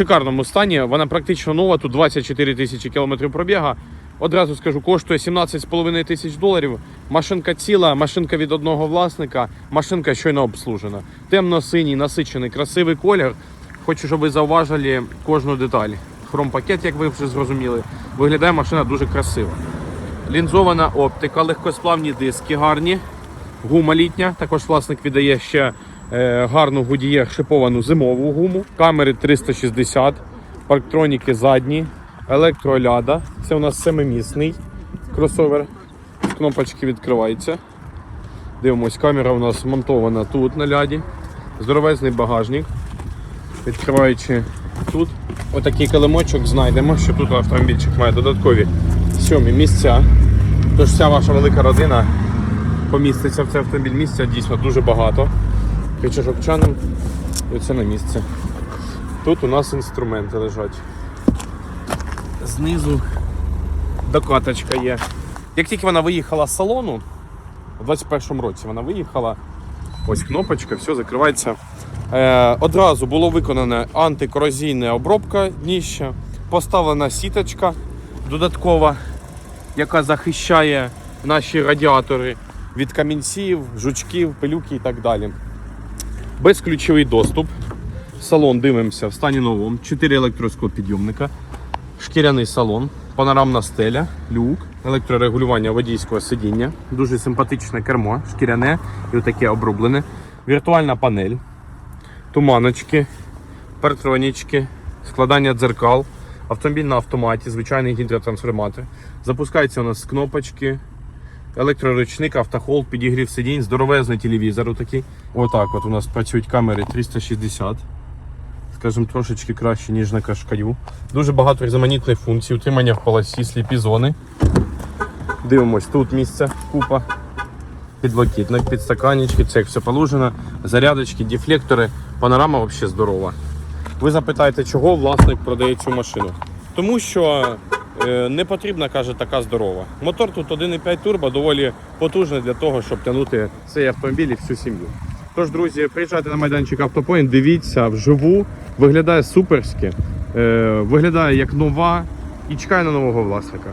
шикарному стані. Вона практично нова, тут 24 тисячі кілометрів пробіга. Одразу скажу, коштує 17,5 тисяч доларів. Машинка ціла, машинка від одного власника, машинка щойно обслужена. Темно-синій, насичений, красивий колір. Хочу, щоб ви зауважили кожну деталь. Хромпакет, як ви вже зрозуміли, виглядає машина дуже красиво. Лінзована оптика, легкосплавні диски гарні, гума літня. Також власник віддає ще гарну гудіє шиповану зимову гуму. Камери 360, парктроніки задні, електроляда. Це у нас семимісний кросовер. Кнопочки відкриваються. Дивимось, камера у нас монтована тут на ляді. Здоровезний багажник. Відкриваючи тут, отакий килимочок знайдемо, що тут автомобільчик має додаткові сьомі місця. Тож вся ваша велика родина поміститься в цей автомобіль. Місця дійсно дуже багато. Печерокчанам і оце на місце. Тут у нас інструменти лежать. Знизу докаточка є. Як тільки вона виїхала з салону, у 21-му році вона виїхала. Ось кнопочка, все закривається. Е, одразу було виконана антикорозійна обробка дніща, поставлена сіточка додаткова, яка захищає наші радіатори від камінців, жучків, пилюки і так далі. Безключовий доступ. Салон дивимося в стані новому. 4 електроскопідйомника, шкіряний салон, панорамна стеля, люк, електрорегулювання водійського сидіння, дуже симпатичне кермо, шкіряне і отаке обрублене, віртуальна панель, туманочки, партронічки, складання дзеркал, автомобіль на автоматі, звичайний гідротрансформатор. Запускається у нас кнопочки, електроручник, автохол, підігрів сидінь, здоровезний телевізор такий. Отак от у нас працюють камери 360. Скажімо, трошечки краще, ніж на кашкаю. Дуже багато різноманітних функцій, утримання в полосі, сліпі зони. Дивимось, тут місце, купа. Підлокітник, підстаканнички, це як все положено, зарядочки, дефлектори, панорама взагалі здорова. Ви запитаєте, чого власник продає цю машину? Тому що не потрібна, каже, така здорова. Мотор тут 1,5 турбо доволі потужний для того, щоб тягнути цей автомобіль і всю сім'ю. Тож, друзі, приїжджайте на майданчик Автопоінт, дивіться вживу, виглядає суперськи, е, виглядає як нова і чекає на нового власника.